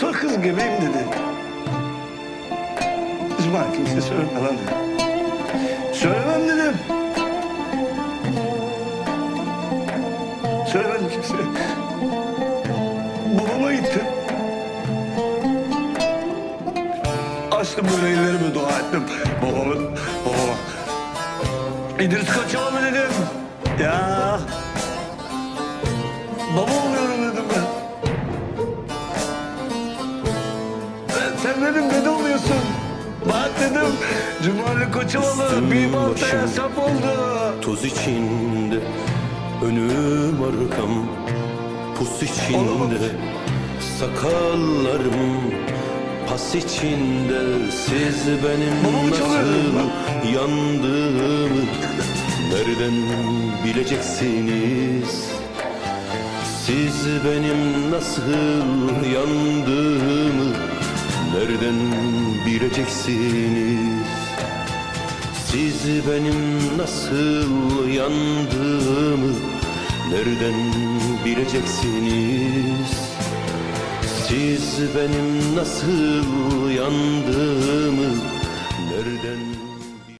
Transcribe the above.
Sonra kız gebeyim dedi. İsmail kimse söyleme lan dedi. Söylemem dedim. Söylemedim kimseye. Babama gittim. Açtım böyle ellerimi dua ettim. Babama, babama. İdris kaçama mı dedim. Ya. Baba Dedim dede oluyorsun. Bak dedim. Cumali Koçovalı bir baltaya sap oldu. Toz içinde önüm arkam Pus içinde Olamamış. sakallarım Pas içinde siz benim Babamı çalıyorum nasıl yandığımı Nereden bileceksiniz Siz benim nasıl yandığımı Nereden bileceksiniz siz benim nasıl yandığımı nereden bileceksiniz? Siz benim nasıl yandığımı